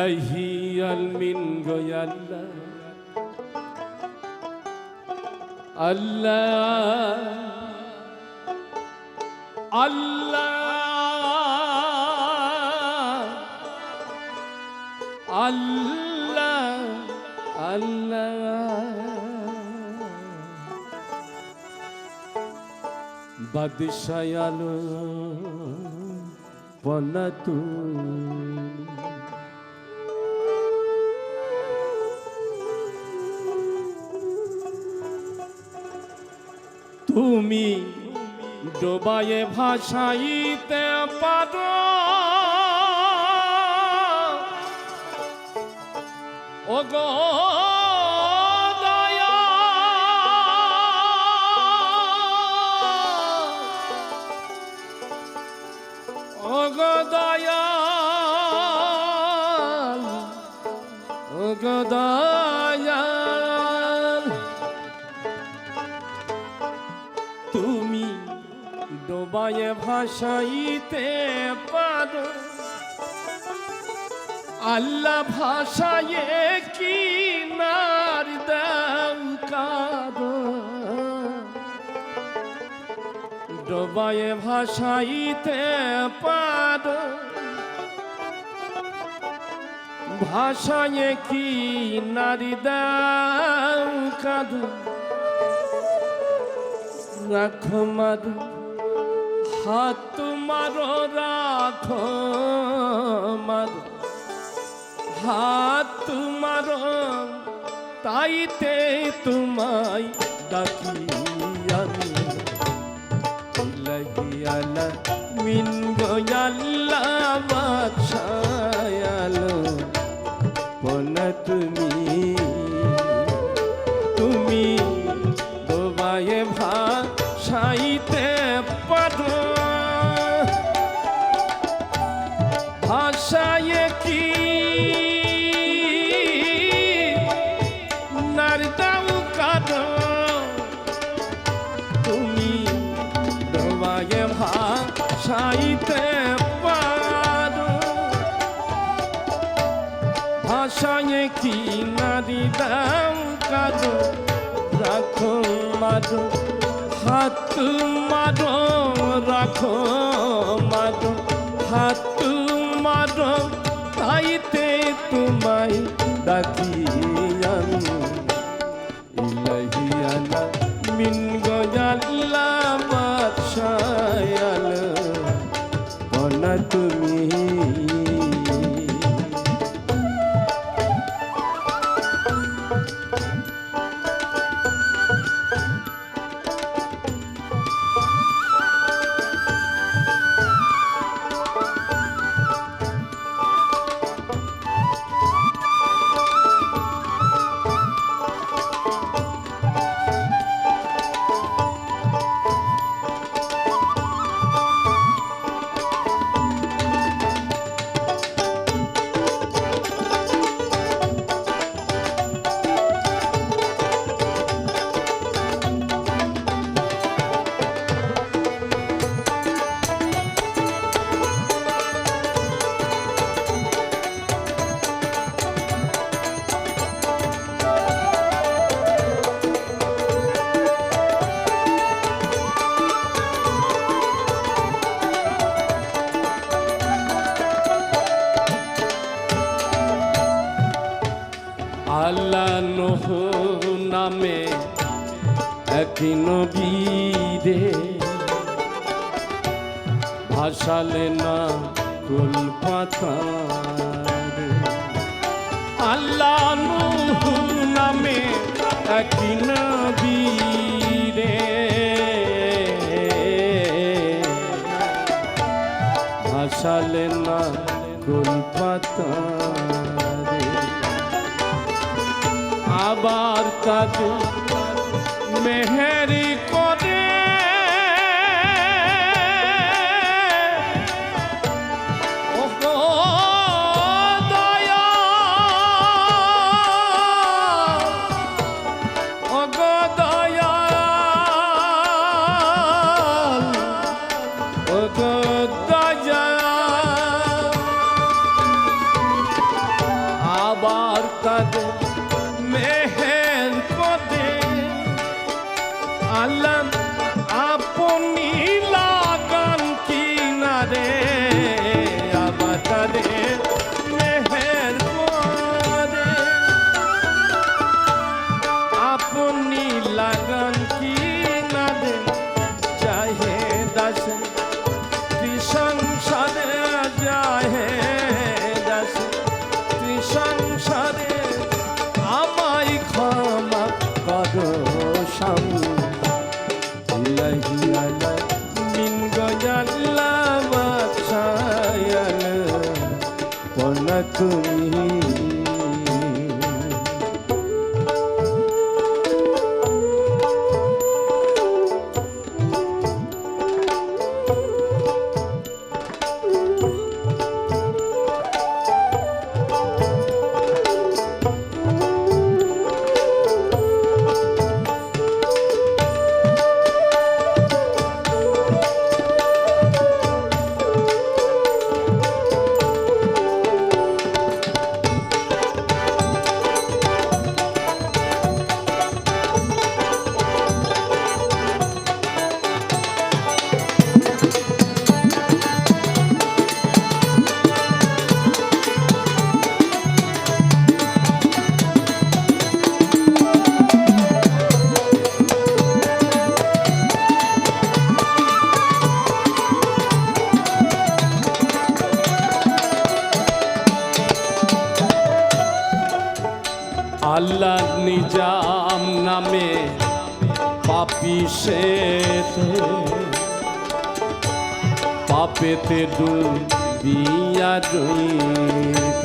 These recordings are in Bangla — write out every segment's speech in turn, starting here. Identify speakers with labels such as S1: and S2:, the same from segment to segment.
S1: ইলাহি আলমিন গয়াল্লা আল্লাহ আল্লাহ আল্লাহ আল্লাহ বাদশায়ালো পনাতু তুমি ডোবায়ে ভাসাইতে পারো। ও গো দয়া ও গো ডোবায়ে ভাসাইতে পারো। আল্লাহ ভাষায় কি নার দাও কারও ডোবায়ে ভাসাইতে পারো। ভাষায় কি নারী দাও কারও রাখো মারো হাত মারো, রাখো মারো। হাত তোমার তাইতে তোমায় ডাকি আমি। লাগিয়ালা মিন গয়াল্লা তুমি তুমি ভাষাইতে পারো। ভাষায় কি নারী দাও কারও রাখো মারো হাত মারো রাখো মারো হাত মারো তাইতে তোমায় ডাকি আল্লাহ নহ নামে এক নবীরে ভাসালে না কুল আল্লাহ নহ নামে এক নবীরে ভাসালে না কুল পাতারে আবার তাকে আল্লাহ সে পাপেতে ডুবিয়া রইত।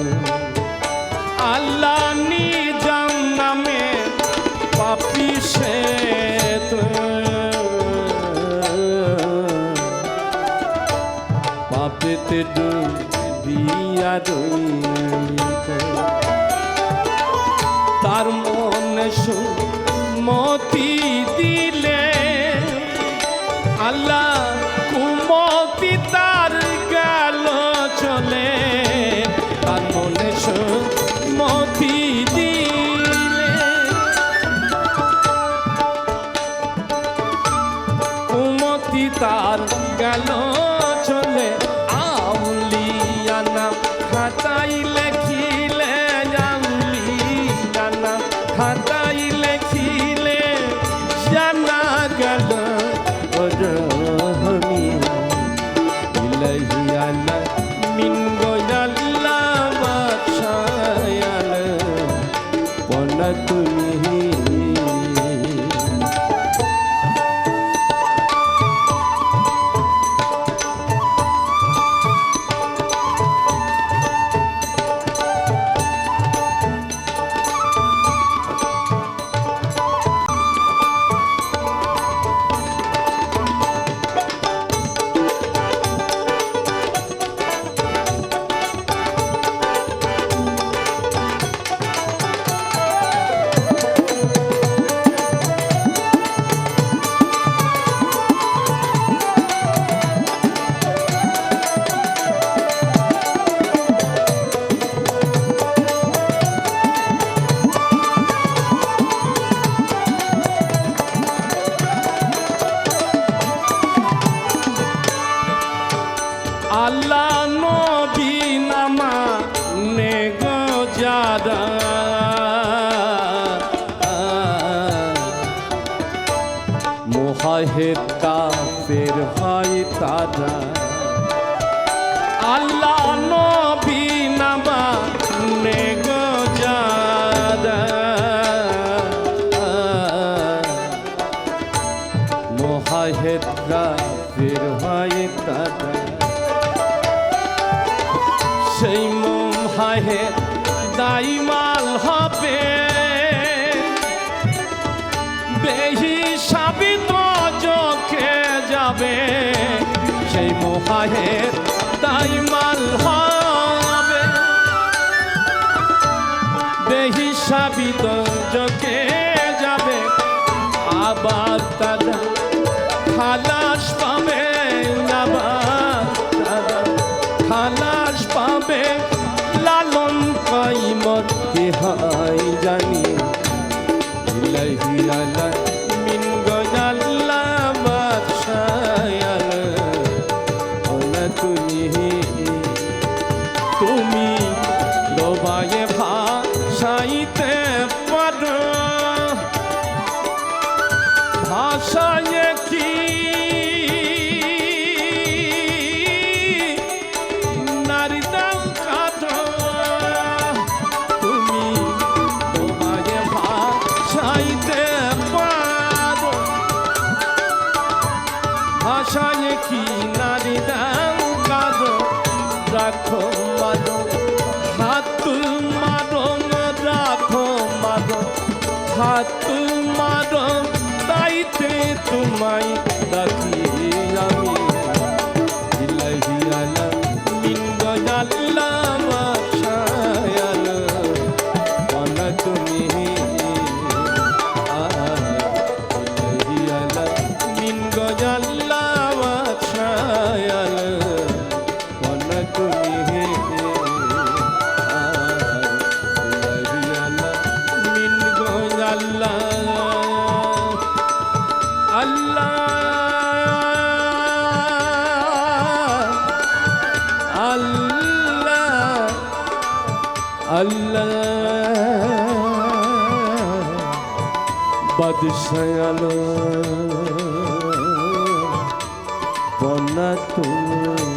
S1: আল্লাহ নিজাম নামে পাপি সে পাপেতে ডুবিয়া রইত। তার মনে মতি দিলে আল্লাহ কুমতি তার গেল চলে। তার মনে মতি দিলে। কুমতি তার গেল চলে। পনা তুমি মোহাহেদ কাফের হয় তারা। আল্লাহ নবী নামা নেগো হয় তারা। সেই দাইমাল হবে। বেহি সেই মোহাহে দাইমাল হবে। ভাষায় কি নারী দাম কাজ রাখো মারো, হাত মারো, রাখো মারো, হাত মারো, তাইতে তোমায় আল্লাহ। বাদশায়ালো বনা তুমি